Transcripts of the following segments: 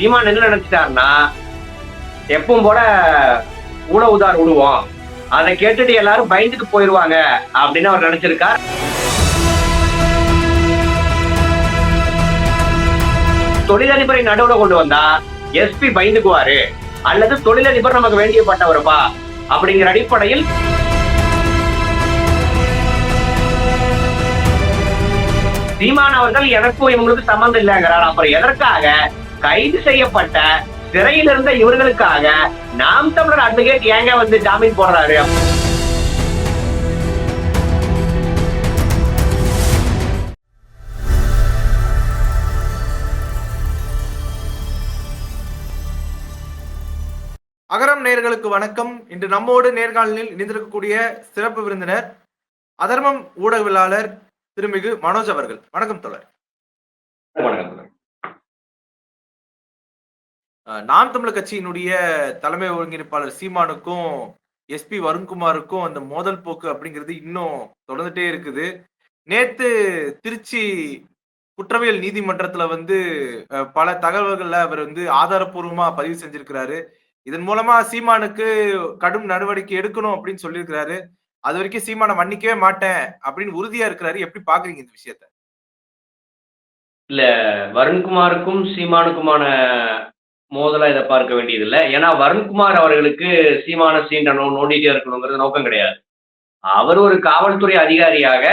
சீமான் என்ன நினைச்சிட்டாருன்னா எப்பவும் போல உழவுதார் விடுவோம் அதை கேட்டுட்டு எல்லாரும் பயந்துட்டு போயிருவாங்க அப்படின்னு அவர் நினைச்சிருக்கார். தொழிலதிபரை நடுவுல கொண்டு வந்தா எஸ்பி பயந்துக்குவாரு. அல்லது தொழிலதிபர் நமக்கு வேண்டியப்பட்டவருப்பா? அப்படிங்கிற அடிப்படையில் சீமான் அவர்கள் எனக்கும் இவங்களுக்கு சம்மந்தம் இல்லைங்கிறார். அப்புறம் எதற்காக கைது செய்யப்பட்ட சிறையில் இருந்த இவர்களுக்காக நாம் தமிழர் அட்வொகேட் ஏங்க வந்து ஜாமீன் போடுறாரு? அகரம் நேயர்களுக்கு வணக்கம். இன்று நம்மோடு நேர்காணலில் இணைந்திருக்கக்கூடிய சிறப்பு விருந்தினர் அதர்மம் ஊடகவியலாளர் திருமிகு மனோஜ் அவர்கள். வணக்கம் தோழர். அஹ், நாம் தமிழர் கட்சியினுடைய தலைமை ஒருங்கிணைப்பாளர் சீமானுக்கும் எஸ்பி வருண்குமாருக்கும் அந்த மோதல் போக்கு அப்படிங்கிறது இன்னும் தொடர்ந்துட்டே இருக்குது. நேத்து திருச்சி குற்றவியல் நீதிமன்றத்துல வந்து பல தகவல்களை அவர் வந்து ஆதாரப்பூர்வமா பதிவு செஞ்சிருக்கிறாரு. இதன் மூலமா சீமானுக்கு கடும் நடவடிக்கை எடுக்கணும் அப்படின்னு சொல்லியிருக்கிறாரு. அது வரைக்கும் சீமானை மன்னிக்கவே மாட்டேன் அப்படின்னு உறுதியா இருக்கிறாரு. எப்படி பாக்குறீங்க இந்த விஷயத்த? இல்ல வருண்குமாருக்கும் சீமானுக்குமான மோதலா இதை பார்க்க வேண்டியதில்லை. ஏன்னா வருண்குமார் அவர்களுக்கு சீமான சீண்டணும் நோண்டிட்டே இருக்கணுங்கிறது நோக்கம் கிடையாது. அவர் ஒரு காவல்துறை அதிகாரியாக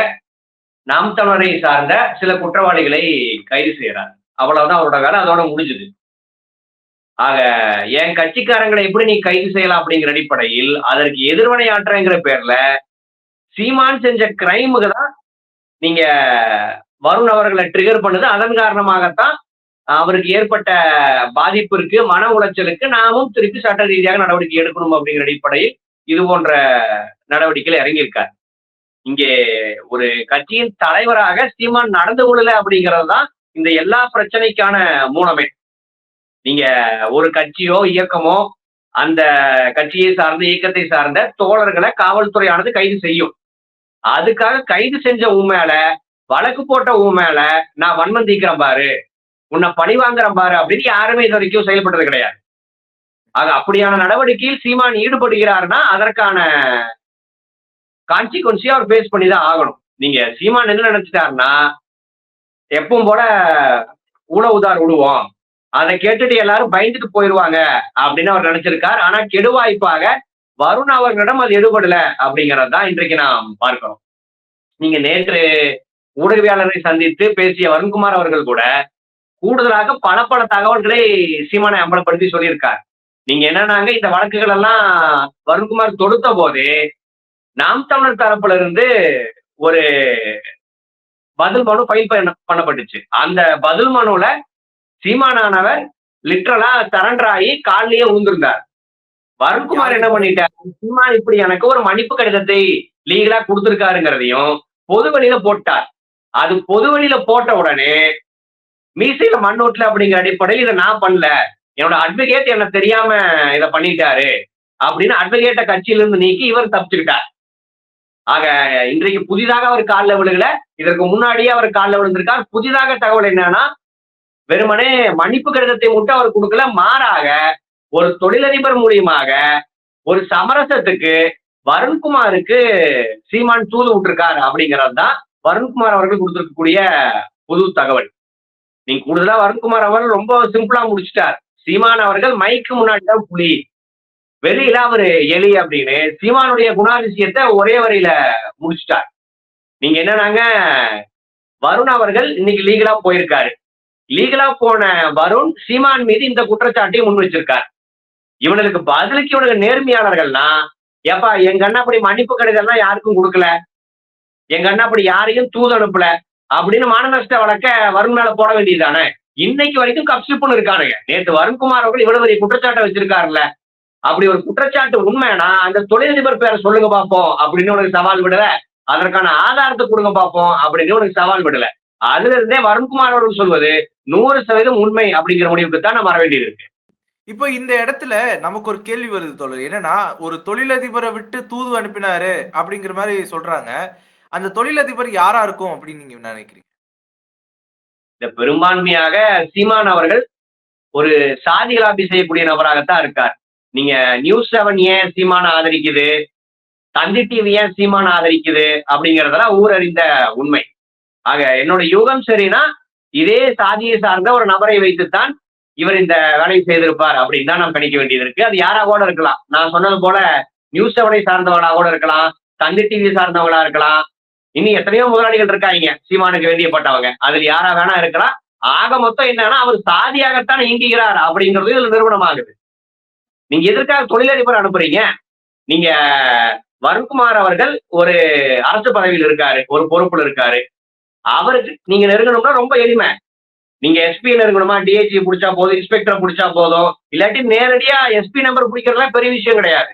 நாம் தமிழரை சார்ந்த சில குற்றவாளிகளை கைது செய்யறார் அவ்வளவுதான் அவரோட வேலை அதோட முடிஞ்சுது. ஆக என் கட்சிக்காரங்களை எப்படி நீ கைது செய்யலாம் அப்படிங்கிற அடிப்படையில் அதற்கு எதிர்வினை ஆற்றுங்கிற பேர்ல சீமான் செஞ்ச கிரைமுக்கு தான் நீங்க வருண் அவர்களை ட்ரிகர் பண்ணுது. அதன் காரணமாகத்தான் அவருக்கு ஏற்பட்ட பாதிப்பிற்கு மன உளைச்சலுக்கு நாமும் திருப்பி சட்ட ரீதியாக நடவடிக்கை எடுக்கணும் அப்படிங்கிற அடிப்படையில் இது போன்ற நடவடிக்கைகள் இறங்கியிருக்கார். இங்கே ஒரு கட்சியின் தலைவராக சீமான் நடந்து கொள்ளல அப்படிங்கிறது தான் இந்த எல்லா பிரச்சனைக்கான மூலமே. நீங்க ஒரு கட்சியோ இயக்கமோ அந்த கட்சியை சார்ந்த இயக்கத்தை சார்ந்த தோழர்களை காவல்துறையானது கைது செய்யும். அதுக்காக கைது செஞ்ச உன் மேல வழக்கு போட்ட உன் மேல நான் வன்மந்திக்கிறேன் பாரு. உன்னை பழி வாங்குறேன் பாரு அப்படின்னு யாருமே இது வரைக்கும் செயல்பட்டது கிடையாது. ஆக அப்படியான நடவடிக்கையில் சீமான் ஈடுபடுகிறார்னா அதற்கான கான்சிக்வன்சியா அவர் பேஸ் பண்ணி தான் ஆகணும். நீங்க சீமான் என்ன நினைச்சிட்டாருன்னா எப்பவும் போல உதார் விடுவோம் அதை கேட்டுட்டு எல்லாரும் பயந்துட்டு போயிடுவாங்க அப்படின்னு அவர் நினைச்சிருக்கார். ஆனா கெடுவாய்ப்பாக வருண் அவர்களிடம் அது எடுபடல அப்படிங்கறது தான் இன்றைக்கு நாம் பார்க்கிறோம். நீங்க நேற்று ஊடகவியாளரை சந்தித்து பேசிய வருண்குமார் அவர்கள் கூட கூடுதலாக பல பல தகவல்களை சீமானை அம்பலப்படுத்தி சொல்லியிருக்கார். நீங்க என்னன்னாங்க இந்த வழக்குகள் எல்லாம் வருண்குமார் தொடுத்த போது நாம் தமிழர் தரப்புல இருந்து ஒரு பதில் மனு பயில் பண்ணப்பட்டுச்சு. அந்த பதில் மனுல சீமானானவர் லிட்ரலா சரண்டர் ஆகி காலிலேயே உழுந்திருந்தார். வருண்குமார் என்ன பண்ணிட்டார்? சீமான் இப்படி எனக்கு ஒரு மன்னிப்பு கடிதத்தை லீகலா கொடுத்திருக்காருங்கிறதையும் பொது வெளியில போட்டார். அது பொது வெளியில போட்ட உடனே மீசையில மண் ஓட்டல அப்படிங்கிற அடிப்படையில் இதை நான் பண்ணல. என்னோட அட்வொகேட் என்ன தெரியாம இதை பண்ணிட்டாரு அப்படின்னு அட்வொகேட்டை கட்சியிலிருந்து நீக்கி இவர் தப்பிச்சிருக்கார் ஆக இன்றைக்கு புதிதாக அவர் காலில் விழுகல. இதற்கு முன்னாடியே அவர் காலில் விழுந்திருக்கார். புதிதாக தகவல் என்னன்னா வெறுமனே மன்னிப்பு கடிதத்தை மட்டும் அவர் கொடுக்கல. மாறாக ஒரு தொழிலதிபர் மூலியமாக ஒரு சமரசத்துக்கு வருண்குமாருக்கு சீமான் தூது விட்டுருக்காரு அப்படிங்கிறது தான் வருண்குமார் அவர்கள் கொடுத்திருக்கக்கூடிய புது தகவல். நீங்க கூடுதலா வருண்குமார் அவர்கள் ரொம்ப சிம்பிளா முடிச்சிட்டார். சீமான் அவர்கள் மைக்கு முன்னாடி தான் புலி. வெளியில அவரு எலி அப்படின்னு. சீமானுடைய குணாதிசயத்தை ஒரே வரையில முடிச்சிட்டார். நீங்க என்னன்னாங்க? வருண் அவர்கள் இன்னைக்கு லீகலா போயிருக்காரு. லீகலா போன வருண் சீமான் மீது இந்த குற்றச்சாட்டையும் முன் வச்சிருக்கார். இவனுக்கு பதிலுக்கு இவனுக்கு நேர்மையாளர்கள்னா ஏப்பா எங்க அண்ணா அப்படி மன்னிப்பு கடிதம்லாம் யாருக்கும் கொடுக்கல? எங்க அண்ணா அப்படி யாரையும் தூது அனுப்பல? அப்படின்னு மானநஷ்ட வழக்க வருண் மேல போட வேண்டியதுதானே? இன்னைக்கு வரைக்கும் கப்சிப்புன்னு இருக்கானுங்க. நேத்து வருண்குமார் அவர்கள் இவ்வளவு பெரிய குற்றச்சாட்டை வச்சிருக்காருல்ல. அப்படி ஒரு குற்றச்சாட்டு உண்மைனா அந்த தொழிலதிபர் பேரை சொல்லுங்க பார்ப்போம் அப்படின்னு உனக்கு சவால் விடல. அதற்கான ஆதாரத்தை கொடுங்க பார்ப்போம் அப்படின்னு உனக்கு சவால் விடல. அதுல இருந்தே வருண்குமார் அவர்கள் சொல்வது நூறு சதவீதம் உண்மை அப்படிங்கிற முடிவுக்கு தான் நம்ம வர வேண்டியது இருக்கு இப்போ இந்த இடத்துல நமக்கு ஒரு கேள்வி வருது தோழர். என்னன்னா ஒரு தொழிலதிபரை விட்டு தூது அனுப்பினாரு அப்படிங்கிற மாதிரி சொல்றாங்க. அந்த தொழிலதிபர் யாரா இருக்கும் அப்படின்னு நீங்க நினைக்கிறீங்க? இந்த பெரும்பான்மையாக சீமான் அவர்கள் ஒரு சாதி லாபி செய்யக்கூடிய நபராகத்தான் இருக்கார். நீங்க நியூஸ் செவன் ஏன் சீமான ஆதரிக்குது? தந்தி டிவி ஏன் சீமான ஆதரிக்குது? அப்படிங்கறதெல்லாம் ஊரறிந்த உண்மை. ஆக என்னோட யூகம் சரினா இதே சாதியை சார்ந்த ஒரு நபரை வைத்துத்தான் இவர் இந்த வேலையை செய்திருப்பார் அப்படின்னு தான் நாம் கணிக்க வேண்டியது இருக்கு. அது யாரா கூட இருக்கலாம். நான் சொன்னது போல நியூஸ் செவனை சார்ந்தவங்களா கூட இருக்கலாம் தந்தி டிவி சார்ந்தவங்களா இருக்கலாம் இனி எத்தனையோ முதலாளிகள் இருக்காங்க. சீமானுக்கு வேண்டியப்பட்டவங்க. அதில் யாரா வேணா இருக்கலாம். ஆக மொத்தம் என்னன்னா அவர் சாதியாகத்தான் இயங்குகிறார் அப்படிங்கிறது இதுல நிறுவனம் ஆகுது நீங்க எதற்காக தொழிலதிபர் அனுப்புறீங்க? நீங்க வருண்குமார் அவர்கள் ஒரு அரசு பதவியில் இருக்காரு. ஒரு பொறுப்புல இருக்காரு. அவருக்கு நீங்க நெருங்கணும்னா ரொம்ப எளிமை. நீங்க எஸ்பி நெருங்கணுமா? டிஐஜி பிடிச்சா போதும். இன்ஸ்பெக்டரை பிடிச்சா போதும். இல்லாட்டி நேரடியா எஸ்பி நம்பர் பிடிக்கிறதுலாம் பெரிய விஷயம் கிடையாது.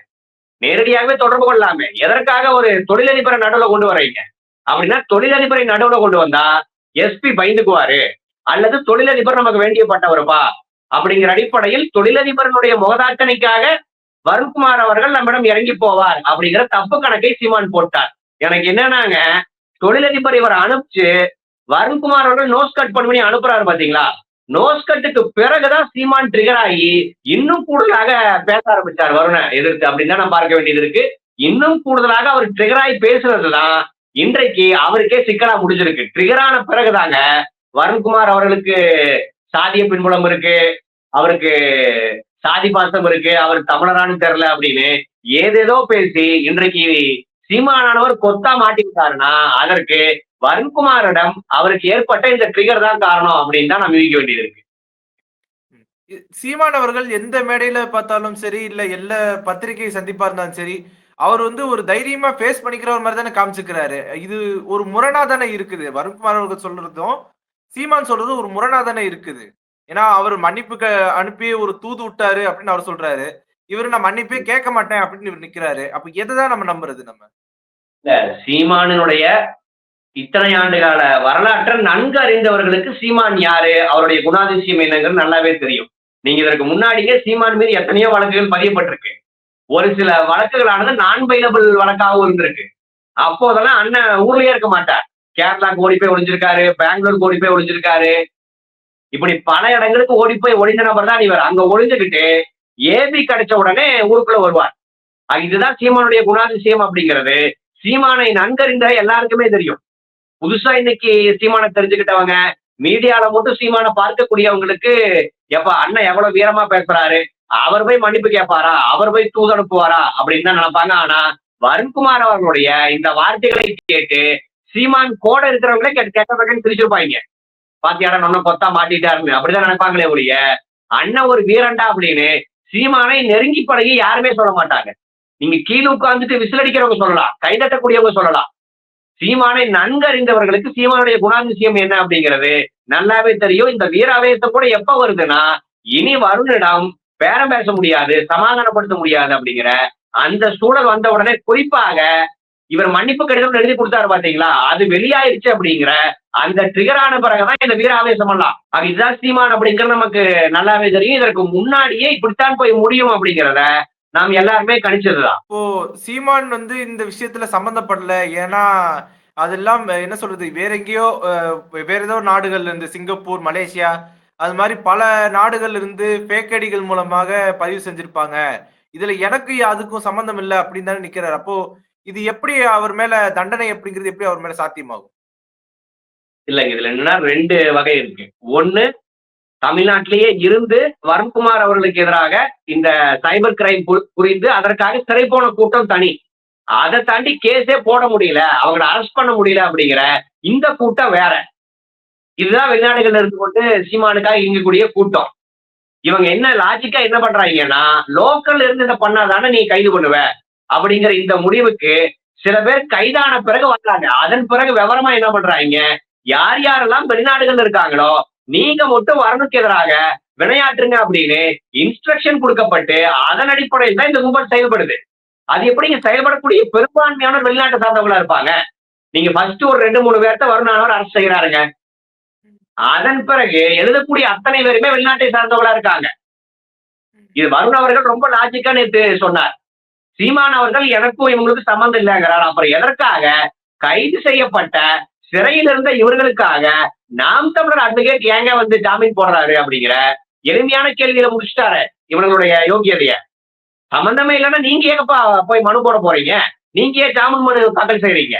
நேரடியாகவே தொடர்பு கொள்ளலாமே எதற்காக ஒரு தொழிலதிபரை நடுவில் கொண்டு வர்றீங்க அப்படின்னா தொழிலதிபரை நடுவுல கொண்டு வந்தா எஸ்பி பயந்துக்குவாரு. அல்லது தொழிலதிபர் நமக்கு வேண்டியப்பட்டவருப்பா? அப்படிங்கிற அடிப்படையில் தொழிலதிபரனுடைய முகதாட்டனைக்காக வருண்குமார் அவர்கள் நம்மிடம் இறங்கி போவார் அப்படிங்கிற தப்பு கணக்கை சீமான் போட்டார். எனக்கு என்னன்னாங்க தொழிலதிபர் இவர் அனுப்பிச்சு வருண்குமார் அவர்கள் நோஸ் கட் பண்ணி அனுப்புறாரு பாத்தீங்களா? நோஸ் கட்டுக்கு பிறகுதான் சீமான் ட்ரிகர் ஆகி இன்னும் கூடுதலாக பேச ஆரம்பிச்சார் வருண எதிர்த்து. அப்படின்னு தான் நம்ம பார்க்க வேண்டியது இருக்கு. இன்னும் கூடுதலாக அவர் ட்ரிகர் ஆகி பேசுறதுதான் இன்றைக்கு அவருக்கே சிக்கலா முடிஞ்சிருக்கு. ட்ரிகரான பிறகுதாங்க வருண்குமார் அவர்களுக்கு சாதிய பின்புலம் இருக்கு அவருக்கு சாதி பாசம் இருக்கு அவர் தமிழரான்னு தெரியல அப்படின்னு ஏதேதோ பேசி இன்றைக்கு சீமானவர் கொத்தா மாட்டிக்கிட்டாருன்னா அதற்கு வருண்குமாரிடம் அவருக்கு ஏற்பட்ட இந்த ட்ரிகர் தான் காரணம் அப்படின்னு தான் நம்ம யூகிக்க வேண்டியது இருக்கு. சீமானவர்கள் சீமான் அவர்கள் எந்த மேடையில பார்த்தாலும் சரி இல்ல எல்லா பத்திரிகை சந்திப்பா இருந்தாலும் சரி அவர் வந்து ஒரு தைரியமா ஃபேஸ் பண்ணிக்கிற ஒரு மாதிரி தானே காமிச்சுக்கிறாரு. இது ஒரு முரணா தானே இருக்குது. வருண்குமார் அவர்கள் சொல்றதும் சீமான் சொல்றதும் ஒரு முரணா தானே இருக்குது. ஏன்னா அவர் மன்னிப்புக்கு அனுப்பி ஒரு தூது விட்டாரு அப்படின்னு அவர் சொல்றாரு. இவர் நான் மன்னிப்பே கேட்க மாட்டேன் அப்படின்னு இவர் நிக்கிறாரு. அப்ப எதை தான் நம்ம நம்புறது நம்ம? இல்ல சீமானினுடைய இத்தனை ஆண்டு கால வரலாற்றை நன்கு அறிந்தவர்களுக்கு சீமான் யாரு? அவருடைய குணாதிசயம் என்னங்கிறது நல்லாவே தெரியும். நீங்க இதற்கு முன்னாடியே சீமான் மீது எத்தனையோ வழக்குகள் பதியப்பட்டிருக்கு. ஒரு சில வழக்குகளானது நான் பைலபிள் வழக்காகவும் இருந்திருக்கு. அப்போதெல்லாம் அண்ணன் ஊர்லயே இருக்க மாட்டார். கேரளாக்கு ஓடி போய் ஒழிஞ்சிருக்காரு பெங்களூருக்கு ஓடி போய் ஒழிஞ்சிருக்காரு இப்படி பல இடங்களுக்கு ஓடி போய் ஒழிஞ்ச நபர் தான் இவர். அங்க ஒளிஞ்சுக்கிட்டு ஏபி கிடைச்ச உடனே ஊருக்குள்ள வருவார். இதுதான் சீமானுடைய குணாதிசயம் அப்படிங்கிறது. சீமானை நன்கறிந்த எல்லாருக்குமே தெரியும். புதுசா இன்னைக்கு சீமானை தெரிஞ்சுக்கிட்டவங்க மீடியால மட்டும் சீமானை பார்க்கக்கூடியவங்களுக்கு எப்ப அண்ணன் எவ்வளவு வீரமா பேசுறாரு அவர் போய் மன்னிப்பு கேட்பாரா? அவர் போய் தூது அனுப்புவாரா? அப்படின்னு தான் நினைப்பாங்க. ஆனா வருண்குமார் அவர்களுடைய இந்த வார்த்தைகளை கேட்டு சீமான் கூட இருக்கிறவங்களே கெட்ட கெட்ட பிரிச்சிருப்பாங்க பாத்தியாரா நம்ம கொத்தா மாட்டிட்டாருன்னு. அப்படிதான் நினைப்பாங்களே ஒழிய அண்ணன் ஒரு வீரண்டா அப்படின்னு சீமானை நெருங்கி பழகி யாருமே சொல்ல மாட்டாங்க. நீங்க கீழே உட்கார்ந்துட்டு விசிலடிக்கிறவங்க சொல்லலாம். கைதட்டக்கூடியவங்க சொல்லலாம். சீமானை நன்கறிந்தவர்களுக்கு சீமானுடைய குணாதிசயம் என்ன அப்படிங்கிறது நல்லாவே தெரியும். இந்த வீராவேசம் கூட எப்ப வருதுன்னா இனி வருணிடம் பேரம் பேச முடியாது சமாதானப்படுத்த முடியாது அப்படிங்கிற அந்த சூழல் வந்த உடனே குறிப்பாக இவர் மன்னிப்பு கடிதம் எழுதி கொடுத்தாரு பாத்தீங்களா? அது வெளியாயிருச்சு அப்படிங்கிற அந்த ட்ரிகரான பிறகுதான் இந்த வீராவேசம் எல்லாம். அது இதுதான் சீமான் அப்படிங்கிறது நமக்கு நல்லாவே தெரியும். இதற்கு முன்னாடியே இப்படித்தான் போய் முடியும் அப்படிங்கிறத நாம் எல்லாருமே கணிச்சதுதான். இப்போ சீமான் வந்து இந்த விஷயத்துல சம்பந்தப்படல. ஏன்னா அதெல்லாம் என்ன சொல்றது? வேற எங்கேயோ அஹ், வேற ஏதோ நாடுகள்ல இருந்து சிங்கப்பூர் மலேசியா அது மாதிரி பல நாடுகள்ல இருந்து பேக்கடிகள் ஐடிகள் மூலமாக பதிவு செஞ்சிருப்பாங்க. இதுல எனக்கு அதுக்கும் சம்பந்தம் இல்லை அப்படின்னு தானே நிக்கிறாரு. அப்போ இது எப்படி அவர் மேல தண்டனை அப்படிங்கிறது எப்படி அவர் மேல சாத்தியமாகும்? இல்லைங்க இதுல என்னன்னா ரெண்டு வகை இருக்கு. ஒண்ணு தமிழ்நாட்டிலேயே இருந்து வருண்குமார் அவர்களுக்கு எதிராக இந்த சைபர் கிரைம் புரிந்து அதற்காக சிறை போன கூட்டம் தனி. அதை தாண்டி கேஸே போட முடியல. அவங்கள அரெஸ்ட் பண்ண முடியல அப்படிங்கிற இந்த கூட்டம் வேற. இதுதான் வெளிநாடுகள்ல இருந்து கொண்டு சீமானுக்காக இயங்கக்கூடிய கூட்டம். இவங்க என்ன லாஜிக்கா என்ன பண்றாங்கன்னா லோக்கல்ல இருந்து இதை பண்ணாதானே நீ கைது பண்ணுவ? அப்படிங்கிற இந்த முடிவுக்கு சில பேர் கைதான பிறகு வர்றாங்க. அதன் பிறகு விவரமா என்ன பண்றாங்க? யார் யாரெல்லாம் வெளிநாடுகள்ல இருக்காங்களோ நீங்க மட்டும் வரணுக்கு எதிராக வினையாற்றுங்க அப்படின்னு இன்ஸ்ட்ரக்ஷன் கொடுக்கப்பட்டு அதன் அடிப்படையில் தான் இந்த கும்பல் செயல்படுது. அது எப்படி இங்க செயல்படக்கூடிய பெரும்பான்மையான வெளிநாட்டை சார்ந்தவங்களா இருப்பாங்க? நீங்க ஃபர்ஸ்ட் ஒரு ரெண்டு மூணு பேர்த்த வருணானவர் அரசு செய்யறாருங்க அதன் பிறகு எழுதக்கூடிய அத்தனை பேருமே வெளிநாட்டை சார்ந்தவங்களா இருக்காங்க. இது வருண் அவர்கள் ரொம்ப லாஜிக்கா நேற்று சொன்னார். சீமான் அவர்கள் எனக்கும் இவங்களுக்கு சம்மந்தம் இல்லைங்கிறார். அப்புறம் எதற்காக? கைது செய்யப்பட்ட சிறையில் இருந்த இவர்களுக்காக நாம் தமிழர் அட்வொகேட் ஏங்க வந்து ஜாமீன் போடுறாரு அப்படிங்கிற எளிமையான கேள்வியில முடிச்சிட்டாரு இவர்களுடைய யோகியதைய. சம்பந்தமே இல்லைன்னா நீங்க ஏங்கப்பா போய் மனு போட போறீங்க? நீங்க ஏன் ஜாமீன் மனு தாக்கல் செய்றீங்க?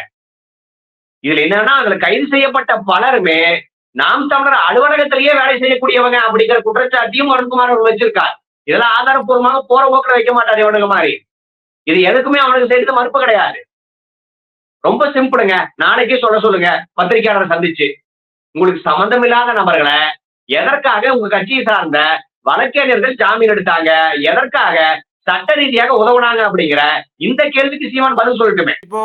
இதுல என்னன்னா அதுல கைது செய்யப்பட்ட பலருமே நாம் தமிழர் அலுவலகத்திலேயே வேலை செய்யக்கூடியவங்க அப்படிங்கிற குற்றச்சாட்டியும் வருண்குமார் அவர் வச்சிருக்கார். இதெல்லாம் ஆதாரப்பூர்வமாக போற போக்கில் வைக்க மாட்டார் இவனுக்கு மாதிரி. இது எதுக்குமே அவனுக்கு செய்யறது மறுப்பு கிடையாது. ரொம்ப சிம்பிளுங்க. நாளைக்கே சொல்ல சொல்லுங்க. பத்திரிகையாளர் சந்திச்சு. உங்களுக்கு சம்பந்தம் இல்லாத நபர்களை எதற்காக உங்க கட்சியை சார்ந்த வழக்கறிஞர்கள் ஜாமீன் எடுத்தாங்க? எதற்காக சட்ட ரீதியாக உதவுனாங்க அப்படிங்கிற இந்த கேள்விக்கு சீமான் பதில் சொல்லட்டுமே. இப்போ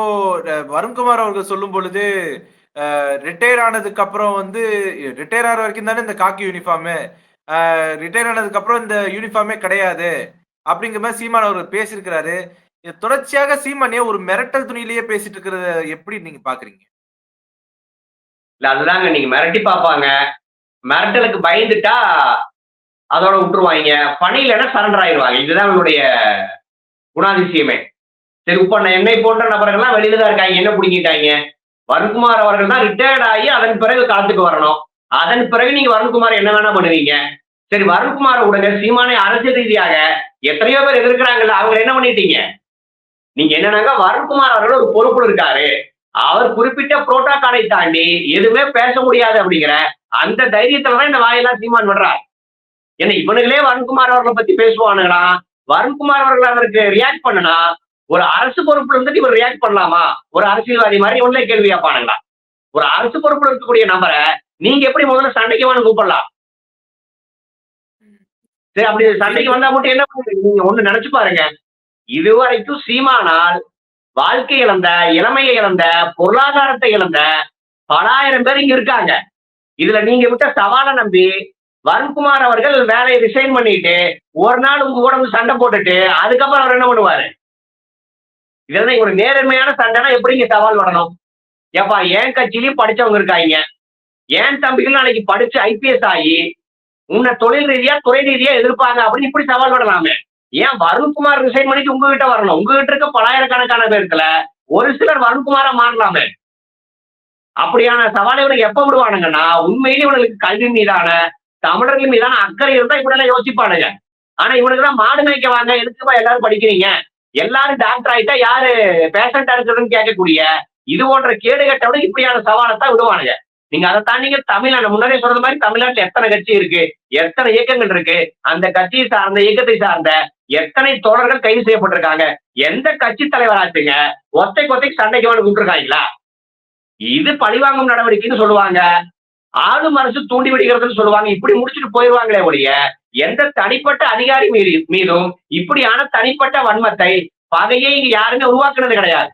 வருண்குமார் அவர்கள் சொல்லும் பொழுது ரிட்டையர் ஆனதுக்கு அப்புறம் வந்து ரிட்டையர் ஆகிற வரைக்கும் தானே இந்த காக்கி யூனிஃபார்மு ரிட்டையர் ஆனதுக்கு அப்புறம் இந்த யூனிஃபார்மே கிடையாது. அப்படிங்கிற மாதிரி சீமான் அவர் பேசியிருக்கிறாரு. இது தொடர்ச்சியாக சீமானே ஒரு மிரட்டல் துணியிலேயே பேசிட்டு இருக்கிறத எப்படி நீங்க பாக்குறீங்க? இல்ல அதுதாங்க. நீங்க மிரட்டி பார்ப்பாங்க. மிரட்டலுக்கு பயந்துட்டா அதோட விட்டுருவாங்க. பணியிலன்னா சரண்டர் ஆயிடுவாங்க. இதுதான் இவனுடைய குணாதிசயமே. சரி இப்ப நான் என்னை போன்ற நபர்கள்லாம் வெளியில தான் இருக்காங்க. என்ன பிடிங்கிட்டாங்க? வருண்குமார் அவர்கள் தான் ரிட்டையர்ட் ஆகி அதன் பிறகு காத்துக்கு வரணும். அதன் பிறகு நீங்க வருண்குமார் என்ன வேணா பண்ணுவீங்க. சரி வருண்குமார் விடுங்க சீமானை அரசியல் ரீதியாக எத்தனையோ பேர் எதிர்க்கிறாங்கல்ல அவங்க என்ன பண்ணிட்டீங்க? நீங்க என்னன்னாங்க வருண்குமார் அவர்கள் ஒரு பொறுப்புல இருக்காரு. அவர் குறிப்பிட்ட புரோட்டோகாலை தாண்டி எதுவுமே பேச முடியாது அப்படிங்கிற அந்த தைரியத்துலதான் இந்த வாயெல்லாம் சீமான் விடுறார் ஏன்னா இவனுங்களே வருண்குமார் அவர்களை பத்தி பேசுவானுங்களா? வருண்குமார் அவர்கள் அதற்கு ரியாக்ட் பண்ணனா ஒரு அரசு பொறுப்புல இருந்துட்டு இவர் ரியாக்ட் பண்ணலாமா? ஒரு அரசியல்வாதி மாதிரி ஒன்றே கேள்வி கேட்பானுங்களா? ஒரு அரசு பொறுப்புல இருக்கக்கூடிய நபரை நீங்க எப்படி முதல்ல சண்டைக்கு வந்து கூப்பிடலாம்? சரி அப்படி சண்டைக்கு வந்தா மட்டும் என்ன பண்ணுவீங்க? நீங்க ஒண்ணு நினைச்சு பாருங்க. இதுவரைக்கும் சீமானால் வாழ்க்கை இழந்த இளமையை இழந்த பொருளாதாரத்தை இழந்த பலாயிரம் பேர் இங்க இருக்காங்க. இதுல நீங்க விட்ட சவாலை நம்பி வருண்குமார் அவர்கள் வேலையை ரிசைன் பண்ணிட்டு ஒரு நாள் உங்க கூட வந்து சண்டை போட்டுட்டு அதுக்கப்புறம் அவர் என்ன பண்ணுவாரு? இதெல்லாம் ஒரு நேர்மையான சண்டைனா எப்படிங்க சவால் வரணும் ஏப்பா என் கட்சியிலயும் படிச்சவங்க இருக்காங்க. ஏன் தம்பிகள் நாளைக்கு படிச்சு ஐபிஎஸ் ஆகி உன்னை தொழில் ரீதியா துறை ரீதியா எதிர்ப்பாங்க அப்படின்னு இப்படி சவால் விடலாமே ஏன் வருண்குமார் ரிசைன் பண்ணிட்டு உங்ககிட்ட வரணும்? உங்ககிட்ட இருக்க பலாயிரக்கணக்கான பேருக்குல ஒரு சிலர் வருண்குமாரா மாறலாமே. அப்படியான சவாலை இவனுக்கு எப்ப விடுவானுங்கன்னா உண்மையிலேயே இவனுக்கு கல்வி மீதான தமிழர்கள் மீதான அக்கறை இருந்தா இப்படி எல்லாம் யோசிப்பானுங்க. ஆனா இவனுக்கு தான் மாடு மேய்க்க வாங்க எதுக்குப்பா எல்லாரும் படிக்கிறீங்க? எல்லாரும் டாக்டர் ஆயிட்டா யாரு பேஷண்டா இருக்கிறதுன்னு கேட்கக்கூடிய இது போன்ற கேடு கட்டவிட இப்படியான சவாலை தான் விடுவானுங்க. நீங்க அதை தாண்டிங்க தமிழ்நாடு முன்னாடியே சொல்ற மாதிரி தமிழ்நாட்டுல எத்தனை கட்சி இருக்கு எத்தனை இயக்கங்கள் இருக்கு அந்த கட்சியை சார்ந்த இயக்கத்தை சார்ந்த எத்தனை தோழர்கள் கைது செய்யப்பட்டிருக்காங்க எந்த கட்சி தலைவராச்சுங்க ஒத்தை கொத்தைக்கு சண்டைக்கு வந்து கூப்பிட்டுருக்காங்களா? இது பழிவாங்கும் நடவடிக்கைன்னு சொல்லுவாங்க. ஆளும் அரசு தூண்டி விடுகிறதுன்னு சொல்லுவாங்க. இப்படி முடிச்சுட்டு போயிடுவாங்களே ஒழிய எந்த தனிப்பட்ட அதிகாரி மீது மீதும் இப்படியான தனிப்பட்ட வன்மத்தை பகையை இங்க யாருமே உருவாக்குனது கிடையாது.